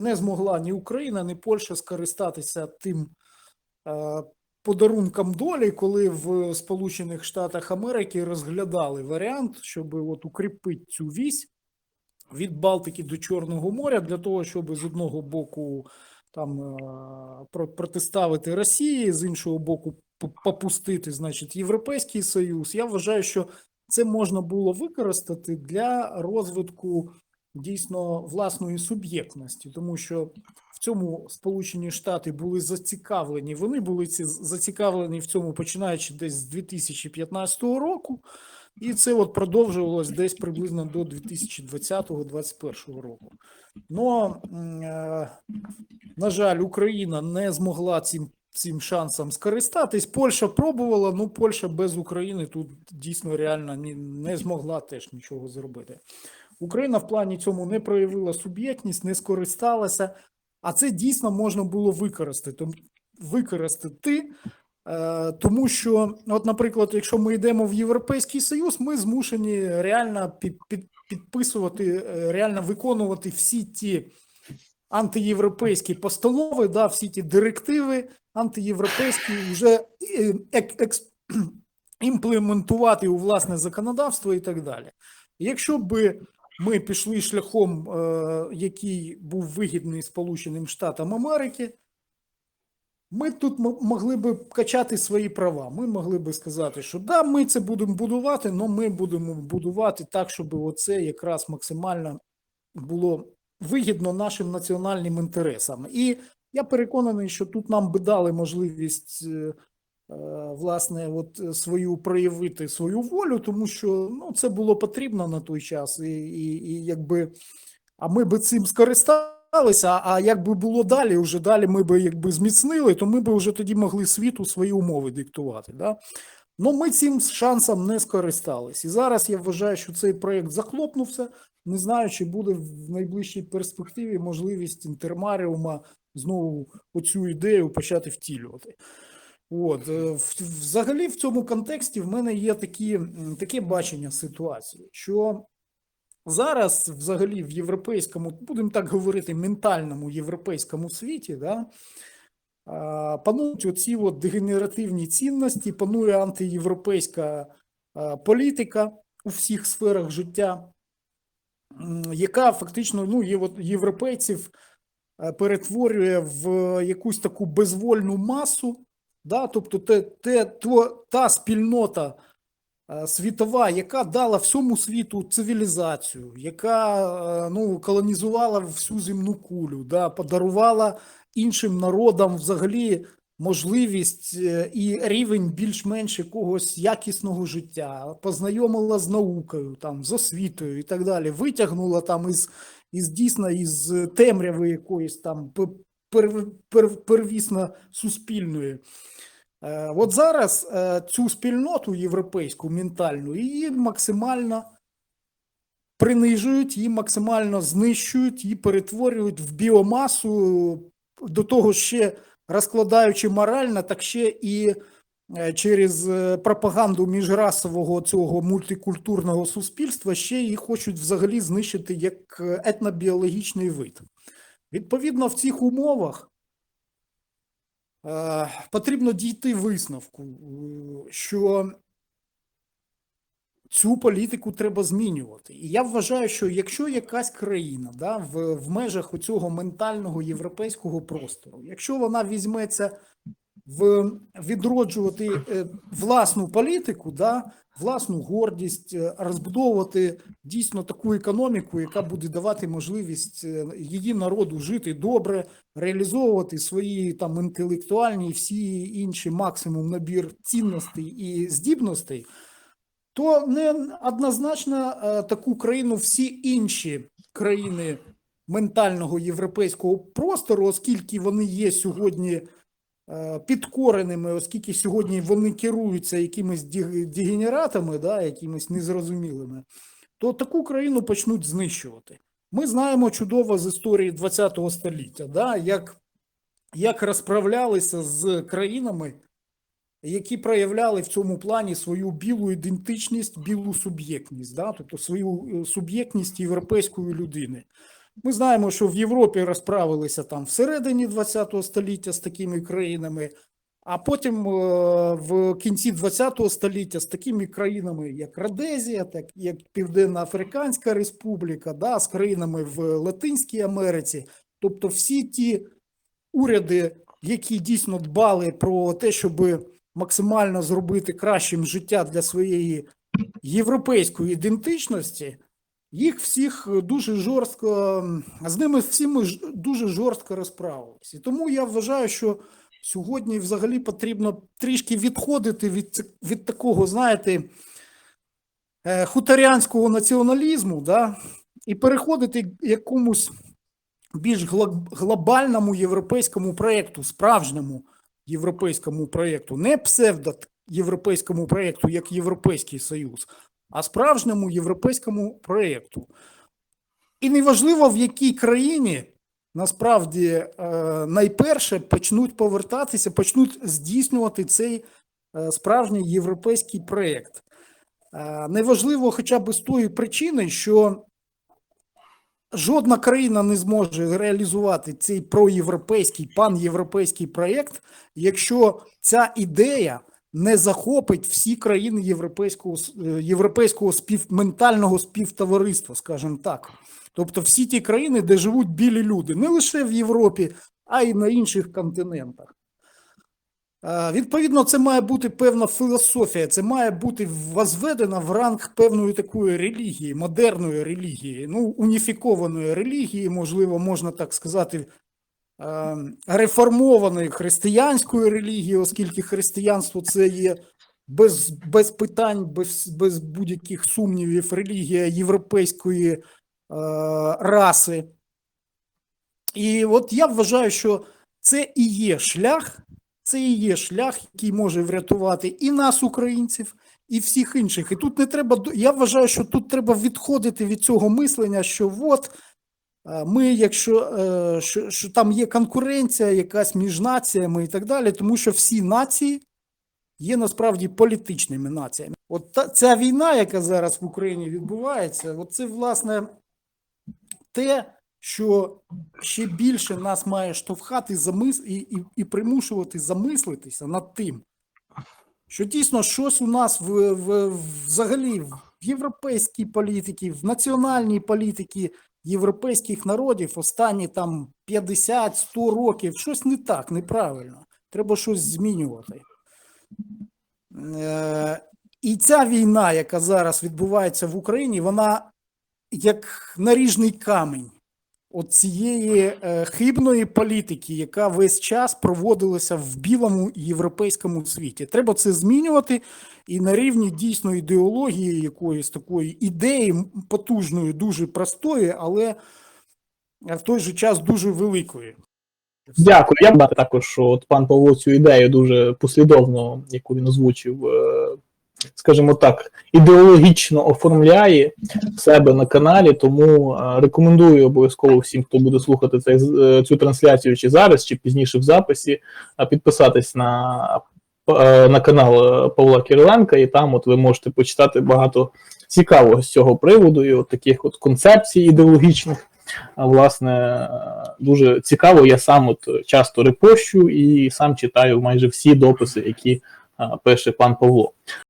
не змогла ні Україна, ні Польща скористатися тим е, подарунком долі, коли в Сполучених Штатах Америки розглядали варіант, щоб от укріпити цю вісь від Балтики до Чорного моря для того, щоб з одного боку там е, про- протиставити Росії, з іншого боку, попустити, значить, Європейський Союз. Я вважаю, що це можна було використати для розвитку дійсно власної суб'єктності, тому що в цьому Сполучені Штати були зацікавлені. Вони були ці зацікавлені в цьому починаючи десь з 2015 року, і це от продовжувалось десь приблизно до 2020-2021 року. Е, на жаль, Україна не змогла цим. Цим шансом скористатись. Польща пробувала, ну Польща без України тут дійсно реально не змогла теж нічого зробити. Україна в плані цьому не проявила суб'єктність, не скористалася, а це дійсно можна було використати. Використати, е, тому що, от, наприклад, якщо ми йдемо в Європейський Союз, ми змушені реально під, під, підписувати, е, реально виконувати всі ті антиєвропейські постанови, да, всі ті директиви антиєвропейські, вже е, імплементувати у власне законодавство і так далі. Якщо би ми пішли шляхом, е, який був вигідний Сполученим Штатам Америки, ми тут могли би качати свої права. Ми могли би сказати, що да, ми це будемо будувати, але ми будемо будувати так, щоб оце якраз максимально було вигідно нашим національним інтересам. І я переконаний, що тут нам би дали можливість. Е, Власне, от е, свою проявити свою волю, тому що ну це було потрібно на той час, і, і, і якби а ми би цим скористалися. А як би було далі, вже далі ми би якби зміцнили, то ми би вже тоді могли світу свої умови диктувати. Да? Ну ми цим шансом не скористались. І зараз я вважаю, що цей проєкт захлопнувся. Не знаю, чи буде в найближчій перспективі можливість інтермаріума знову оцю ідею почати втілювати. От, е, взагалі, в цьому контексті в мене є такі, таке бачення ситуації, що зараз, взагалі, в європейському, будемо так говорити, ментальному європейському світі, да, панують оці от дегенеративні цінності, панує антиєвропейська політика у всіх сферах життя, яка фактично ну, європейців е, перетворює в якусь таку безвольну масу, да? тобто те, те, то, та спільнота е, світова, яка дала всьому світу цивілізацію, яка е, ну, колонізувала всю земну кулю, да? подарувала іншим народам взагалі можливість е, і рівень більш-менш якогось якісного життя, познайомила з наукою, там, з освітою і так далі, витягнула там із, із дійсно із темряви якоїсь там первісно суспільної. Е, От зараз е, цю спільноту європейську ментальну її максимально принижують, її максимально знищують, її перетворюють в біомасу, до того ще розкладаючи морально, так ще і е, через пропаганду міжрасового цього мультикультурного суспільства ще її хочуть взагалі знищити як етнобіологічний вид. Відповідно, в цих умовах е, потрібно дійти висновку, е, що цю політику треба змінювати. І я вважаю, що якщо якась країна да, в, в межах цього ментального європейського простору, якщо вона візьметься в відроджувати е, власну політику, да, власну гордість, е, розбудовувати дійсно таку економіку, яка буде давати можливість е, її народу жити добре, реалізовувати свої там інтелектуальні всі інші максимум набір цінностей і здібностей, то не однозначно таку країну всі інші країни ментального європейського простору, оскільки вони є сьогодні підкореними, оскільки сьогодні вони керуються якимись дегенератами, да, якимись незрозумілими, то таку країну почнуть знищувати. Ми знаємо чудово з історії ХХ століття, да, як, як розправлялися з країнами, які проявляли в цьому плані свою білу ідентичність, білу суб'єктність, да, тобто свою е, суб'єктність європейської людини. Ми знаємо, що в Європі розправилися там всередині ХХ століття з такими країнами, а потім е, в кінці ХХ століття з такими країнами, як Родезія, так як Південно-Африканська Республіка, да, з країнами в Латинській Америці. Тобто всі ті уряди, які дійсно дбали про те, щоб максимально зробити кращим життя для своєї європейської ідентичності, їх всіх дуже жорстко, з ними всіми дуже жорстко розправились. І тому я вважаю, що сьогодні взагалі потрібно трішки відходити від, від такого, знаєте, е, хуторянського націоналізму, да, і переходити якомусь більш глобальному європейському проєкту, справжньому європейському проєкту, не псевдоєвропейському проєкту, як Європейський Союз, а справжньому європейському проєкту. І неважливо, в якій країні насправді е, найперше почнуть повертатися, почнуть здійснювати цей е, справжній європейський проєкт. Е, неважливо хоча б з тої причини, що жодна країна не зможе реалізувати цей проєвропейський, панєвропейський проєкт, якщо ця ідея не захопить всі країни європейського, е, європейського спів, ментального співтовариства, скажімо так. Тобто всі ті країни, де живуть білі люди, не лише в Європі, а й на інших континентах. Е, Відповідно, це має бути певна філософія, це має бути возведена в ранг певної такої релігії, модерної релігії, ну, уніфікованої релігії, можливо, можна так сказати, реформованої християнської релігії, оскільки християнство це є без, без питань, без, без будь-яких сумнівів, релігія європейської е, раси. І от я вважаю, що це і є шлях, це і є шлях, який може врятувати і нас, українців, і всіх інших. І тут не треба я вважаю, що тут треба відходити від цього мислення, що от ми, якщо е, що, що там є конкуренція, якась між націями і так далі, тому що всі нації є насправді політичними націями. От та, ця війна, яка зараз в Україні відбувається, от це власне те, що ще більше нас має штовхати замис... і, і, і примушувати замислитися над тим, що дійсно щось у нас в, в, взагалі в європейській політиці, в національній політиці європейських народів останні там 50-100 років щось не так, неправильно. Треба щось змінювати. Е, і ця війна, яка зараз відбувається в Україні, вона як наріжний камінь от цієї е, хибної політики, яка весь час проводилася в білому європейському світі. Треба це змінювати і на рівні дійсно ідеології якоїсь такої ідеї потужної, дуже простої, але в той же час дуже великої. Дякую. Я б також, що от пан Павло цю ідею дуже послідовно, яку він озвучив, е, скажімо так, ідеологічно оформляє себе на каналі. Тому е, рекомендую обов'язково всім, хто буде слухати цей, е, цю трансляцію чи зараз, чи пізніше в записі, е, підписатись на, на канал Павла Кириленка, і там от ви можете почитати багато цікавого з цього приводу, і от таких от концепцій ідеологічних. А, власне, дуже цікаво. Я сам от часто репощу і сам читаю майже всі дописи, які пише пан Павло.